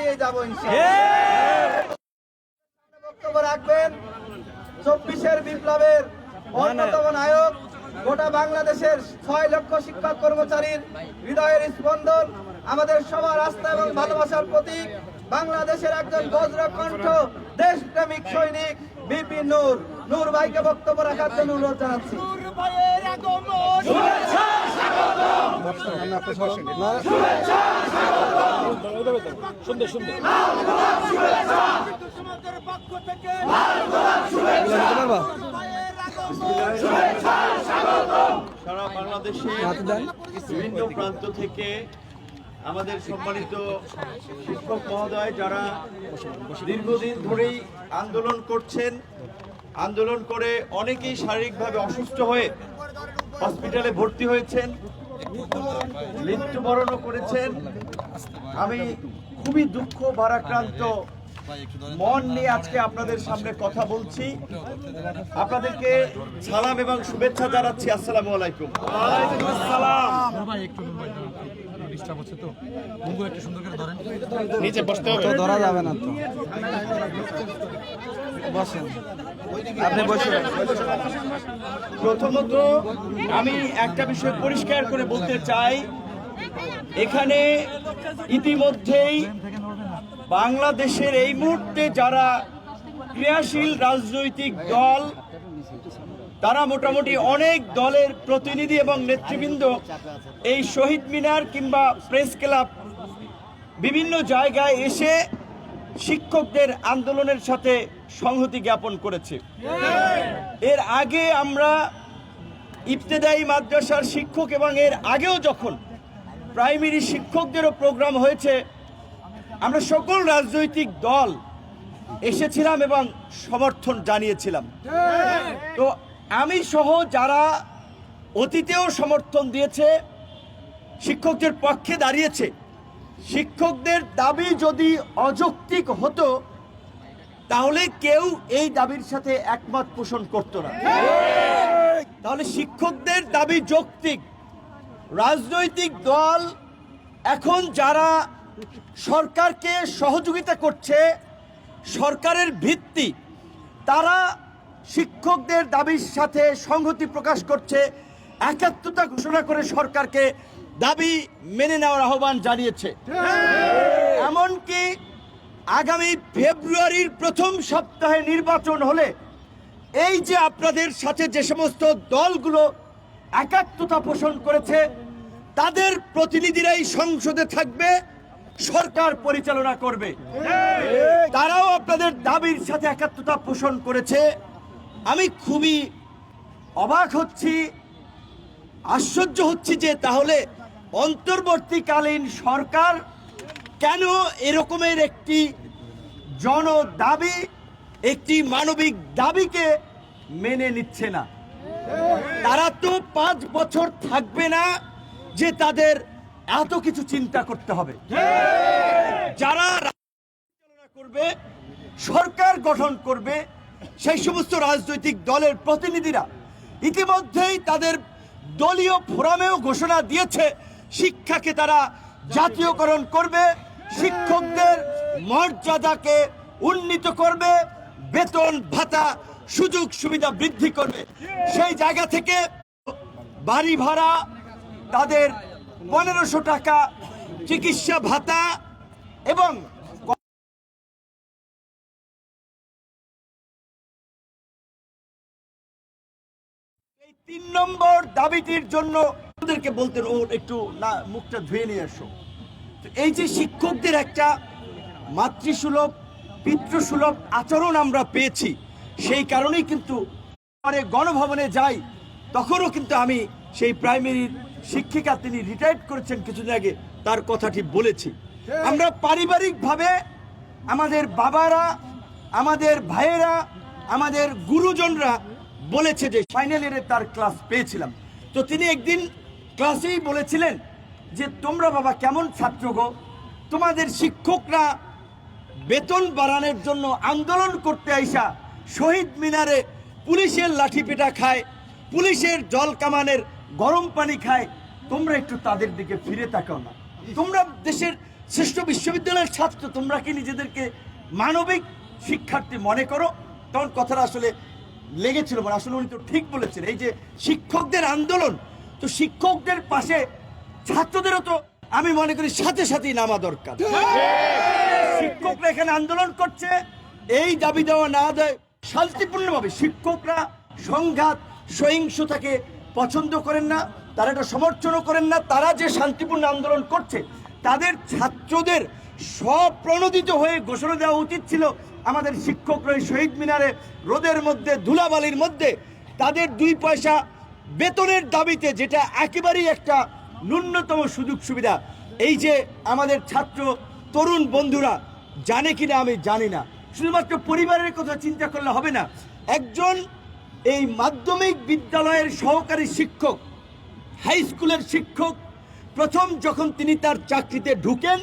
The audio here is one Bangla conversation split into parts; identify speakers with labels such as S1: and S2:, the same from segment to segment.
S1: নিয়ে যাব ইনশাআল্লাহ। বক্তব্য রাখবেন। চব্বিশের বিপ্লবের অন্যতম নায়ক গোটা বাংলাদেশের ছয় লক্ষ শিক্ষক কর্মচারীর হৃদয়ের স্পন্দন আমাদের সবার আস্থা এবং ভালোবাসার প্রতীক বাংলাদেশের একজন বজ্র কণ্ঠ দেশপ্রেমিক সৈনিক বিপিন নূর। নূর ভাইকে বক্তব্য রাখার জন্য অনুরোধ জানাচ্ছি।
S2: সারা বিভিন্ন প্রান্ত থেকে আমাদের সম্মানিত শিক্ষক মহোদয় যারা দীর্ঘদিন ধরেই আন্দোলন করছেন, আন্দোলন করে অনেকেই শারীরিকভাবে অসুস্থ হয়ে হসপিটালে ভর্তি হয়েছেন। মৃত্যুবরণও করেছেন। আমি খুবই দুঃখ ভারাক্রান্ত মন নিয়ে আজকে আপনাদের সামনে কথা বলছি। আপনাদেরকে সালাম এবং শুভেচ্ছা জানাচ্ছি। আসসালামু আলাইকুম।
S3: ভাই একটু ভাই ডিস্টার্ব হচ্ছে তো। মুঙ্গু একটু সুন্দর করে ধরেন।
S2: নিচে বসতে হবে।
S1: ধরা যাবে না তো। বসেন। আপনি বসে
S2: প্রথমত আমি একটা বিষয় পরিষ্কার করে বলতে চাই। এখানে ইতিমধ্যেই বাংলাদেশের এই মুহূর্তে যারা ক্রিয়াশীল রাজনৈতিক দল, তারা মোটামুটি অনেক দলের প্রতিনিধি এবং নেতৃবৃন্দ এই শহীদ মিনার কিংবা প্রেস ক্লাব বিভিন্ন জায়গায় এসে শিক্ষকদের আন্দোলনের সাথে সংহতি জ্ঞাপন করেছে। এর আগে আমরা ইবতেদায়ী মাদ্রাসার শিক্ষক এবং এর আগেও যখন প্রাইমারি শিক্ষকদেরও প্রোগ্রাম হয়েছে আমরা সকল রাজনৈতিক দল এসেছিলাম এবং সমর্থন জানিয়েছিলাম। তো আমি সহ যারা অতীতেও সমর্থন দিয়েছে, শিক্ষকদের পক্ষে দাঁড়িয়েছে, শিক্ষকদের দাবি যদি অযৌক্তিক হতো, তাহলে কেউ এই দাবির সাথে একমত পোষণ করত না। তাহলে শিক্ষকদের দাবি যৌক্তিক। রাজনৈতিক দল এখন যারা সরকারকে সহযোগিতা করছে, সরকারের ভিত্তি। তারা শিক্ষকদের দাবির সাথে সংহতি প্রকাশ করছে, একাত্মতা ঘোষণা করে সরকারকে দাবি মেনে নেওয়ার আহ্বান জানিয়েছে। এমনকি আগামী ফেব্রুয়ারির প্রথম সপ্তাহে নির্বাচন হলে এই যে আপনাদের সাথে যে সমস্ত দলগুলো একাত্মতা পোষণ করেছে, তাদের প্রতিনিধিরাই সংসদে থাকবে। সরকার পরিচালনা করবে। তারাও আপনাদের দাবির সাথে একাত্মতা পোষণ করেছে। আমি খুবই অবাক হচ্ছি, আশ্চর্য হচ্ছি যে তাহলে অন্তর্বর্তীকালীন সরকার কেন এরকমের একটি জন দাবি একটি মানবিক দাবিকে মেনে নিচ্ছে না? তারা তো পাঁচ বছর থাকবে না যে তাদের এত কিছু চিন্তা করতে হবে। যারা করবে, সরকার গঠন করবে, সেই সমস্ত রাজনৈতিক দলের প্রতিনিধিরা ইতিমধ্যেই তাদের দলীয় ফোরামেও ঘোষণা দিয়েছে, শিক্ষাকে তারা জাতীয়করণ করবে, শিক্ষকদের মর্যাদাকে উন্নীত করবে, বেতন ভাতা, সুযোগ সুবিধা বৃদ্ধি করবে। সেই জায়গা থেকে বাড়ি ভাড়া তাদের পনেরোশো টাকা চিকিৎসা ভাতা এবং তিন নম্বর দাবিটির জন্য ওদেরকে বলতেন ও একটু না, মুখটা ধুয়ে নিয়ে আসো এই যে শিক্ষকদের একটা মাতৃসুলভ, পিতৃসুলভ আচরণ আমরা পেয়েছি, সেই কারণেই কিন্তু পরে গণভবনে যাই, তখনও কিন্তু আমি সেই প্রাইমারির শিক্ষিকা তিনি রিটায়ার্ড করেছেন কিছুদিন আগে তার কথাটি বলেছি। আমরা পারিবারিকভাবে আমাদের বাবারা আমাদের ভাইয়েরা আমাদের গুরুজনরা বলেছে যে ফাইনাল ইয়ারে তার ক্লাস পেয়েছিলাম। তো তিনি একদিন ক্লাসেই বলেছিলেন যে তোমরা বাবা কেমন ছাত্র গো? তোমাদের শিক্ষকরা বেতন বাড়ানোর জন্য আন্দোলন করতে আইসা শহীদ মিনারে পুলিশের লাঠি পেটা খায় পুলিশের জল কামানের গরম পানি খায়, তোমরা একটু তাদের দিকে ফিরে তাকাও না। তোমরা দেশের শ্রেষ্ঠ বিশ্ববিদ্যালয়ের ছাত্র, তোমরা কি নিজেদেরকে মানবিক শিক্ষার্থী মনে করো? তখন কথাটা আসলে লেগেছিল মানে আসলে উনি তো ঠিক বলেছেন। এই যে শিক্ষকদের আন্দোলন, তো শিক্ষকদের পাশে ছাত্রদেরও তো আমি মনে করি সাথে সাথেই নামা দরকার। শিক্ষকরা এখানে আন্দোলন করছে, এই দাবি দেওয়া না দেয়, শান্তিপূর্ণভাবে শিক্ষকরা সংঘাত, সহিংসতাকে পছন্দ করেন না, তারা এটা সমর্থনও করেন না, তারা যে শান্তিপূর্ণ আন্দোলন করছে, তাদের ছাত্রদের স্বপ্রণোদিত হয়ে ঘোষণা দেওয়া উচিত ছিল আমাদের শিক্ষকরা শহীদ মিনারে রোদের মধ্যে, ধুলাবালির মধ্যে। তাদের দুই পয়সা বেতনের দাবিতে যেটা একেবারেই একটা ন্যূনতম সুযোগ সুবিধা। এই যে আমাদের ছাত্র তরুণ বন্ধুরা, জানে কিনা আমি জানি না। শুধুমাত্র পরিবারের কথা চিন্তা করলে হবে না। একজন এই মাধ্যমিক বিদ্যালয়ের সহকারী শিক্ষক হাই স্কুলের শিক্ষক, প্রথম যখন তিনি তার চাকরিতে ঢুকেন,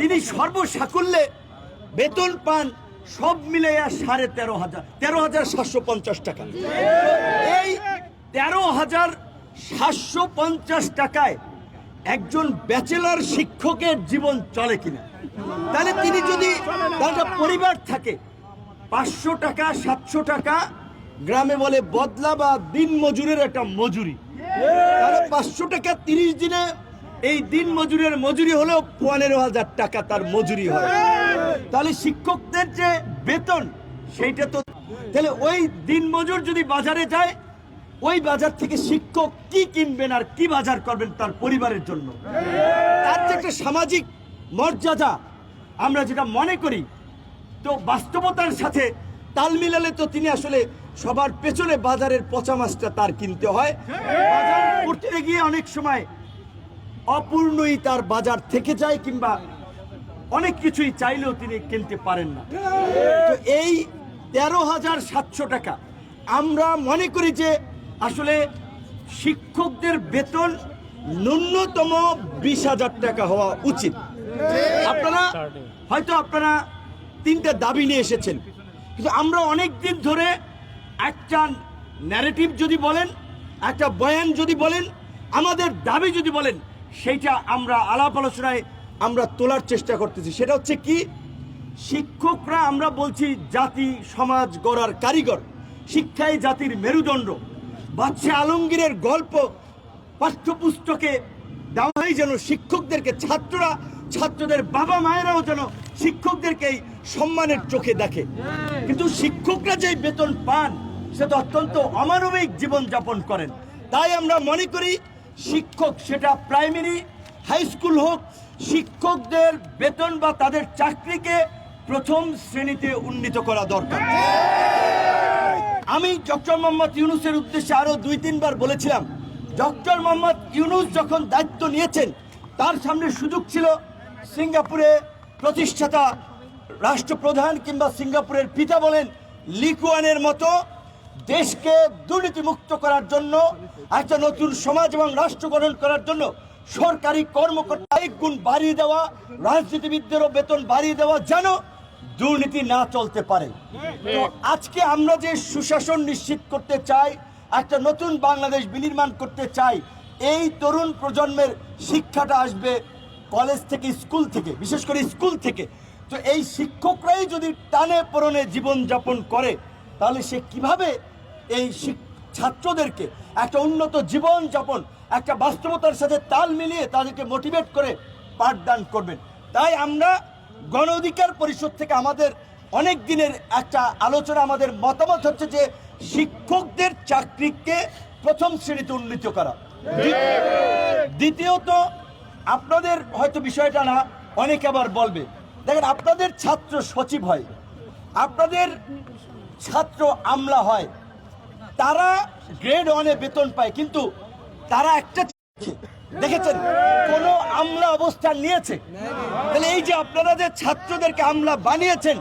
S2: তিনি সর্বসাকুল্যে বেতন পান সব মিলাইয়া সাড়ে তেরো হাজার তেরো হাজার সাতশো পঞ্চাশ টাকা। এই তেরো হাজার সাতশো পঞ্চাশ টাকায় একজন ব্যাচেলর শিক্ষকের জীবন চলে কিনা? তাহলে তিনি যদি পরিবার থাকে, পাঁচশো টাকা, সাতশো টাকা গ্রামে বলে বদলা বা দিন মজুরের একটা মজুরি। তাহলে পাঁচশো টাকা তিরিশ দিনে এই দিন মজুরের মজুরি হলেও পনেরো হাজার টাকা তার মজুরি হয়। তাহলে শিক্ষকদের যে বেতন, সেইটা তো তাহলে ওই দিন মজুর যদি বাজারে যায়, ওই বাজার থেকে শিক্ষক কি কিনবেন আর কি বাজার করবেন তার পরিবারের জন্য? তার যে একটা সামাজিক মর্যাদা, আমরা যেটা মনে করি, তো বাস্তবতার সাথে তাল মিলালে তো তিনি আসলে সবার পেছনে বাজারের পচা মাছটা তার কিনতে হয়। গিয়ে অনেক সময় অপূর্ণই তার বাজার থেকে যায় কিংবা অনেক কিছুই চাইলেও তিনি কিনতে পারেন না। তো এই তেরো হাজার সাতশো টাকা। আমরা মনে করি যে আসলে শিক্ষকদের বেতন ন্যূনতম বিশ হাজার টাকা হওয়া উচিত। আপনারা হয়তো আপনারা তিনটা দাবি নিয়ে এসেছেন। কিন্তু আমরা অনেক দিন ধরে একটা ন্যারেটিভ যদি বলেন, একটা বয়ান যদি বলেন, আমাদের দাবি যদি বলেন, সেইটা আমরা আলাপ আলোচনায় আমরা তোলার চেষ্টা করতেছি। সেটা হচ্ছে কি? শিক্ষকরা আমরা বলছি জাতি, সমাজ গড়ার কারিগর। শিক্ষাই জাতির মেরুদণ্ড। বাচ্চা আলমগীরের গল্প পাঠ্যপুস্তকে দেওয়াই যেন শিক্ষকদেরকে, ছাত্ররা ছাত্রদের বাবা মায়েরাও যেন শিক্ষকদেরকে এই সম্মানের চোখে দেখে। কিন্তু শিক্ষকরা যে বেতন পান, সে তো অত্যন্ত অমানবিক জীবন যাপন করেন। তাই আমরা মনে করি, শিক্ষক সেটা প্রাইমারি হাই স্কুল হোক, শিক্ষকদের বেতন বা তাদের চাকরিকে প্রথম শ্রেণীতে উন্নীত করা দরকার। আমি ডক্টর মোহাম্মদ ইউনুসের উদ্দেশ্যে আরও দুই, তিনবার বলেছিলাম, ডক্টর মোহাম্মদ ইউনুস যখন দায়িত্ব নিয়েছেন, তার সামনে সুযোগ ছিল সিঙ্গাপুরে প্রতিষ্ঠাতা রাষ্ট্রপ্রধান কিংবা সিঙ্গাপুরের পিতা বলেন লিকুয়ানের মতো দেশকে দুর্নীতিমুক্ত করার জন্য, একটা নতুন সমাজ এবং রাষ্ট্র গঠন করার জন্য সরকারি কর্মকর্তা এক গুণ বাড়িয়ে দেওয়া রাজনীতিবিদদেরও বেতন বাড়িয়ে দেওয়া যেন দুর্নীতি না চলতে পারে। তো আজকে আমরা যে সুশাসন নিশ্চিত করতে চাই, একটা নতুন বাংলাদেশ বিনির্মাণ করতে চাই, এই তরুণ প্রজন্মের শিক্ষাটা আসবে কলেজ থেকে, স্কুল থেকে, বিশেষ করে স্কুল থেকে, তো এই শিক্ষকরাই যদি টানে পরনে জীবনযাপন করে, তাহলে সে কীভাবে এই ছাত্রদেরকে একটা উন্নত জীবনযাপন একটা বাস্তবতার সাথে তাল মিলিয়ে তাদেরকে মোটিভেট করে পাঠদান করবেন? তাই আমরা গণ অধিকার পরিষদ থেকে আমাদের অনেক দিনের একটা আলোচনা, আমাদের মতামত হচ্ছে যে শিক্ষকদের চাকরিকে প্রথম শ্রেণীতে উন্নীত করা। দ্বিতীয়ত আপনাদের হয়তো বিষয়টা না, অনেকে আবার বলবে। দেখেন, আপনাদের ছাত্র সচিব হয়, আপনাদের ছাত্র আমলা হয়, তারা গ্রেড ওয়ানে বেতন পায়, কিন্তু তারা একটা দেখেছেন? কোন আমলা অবস্থান নিয়েছে। তাহলে এই যে আপনারা যে ছাত্রদেরকে আমলা বানিয়েছেন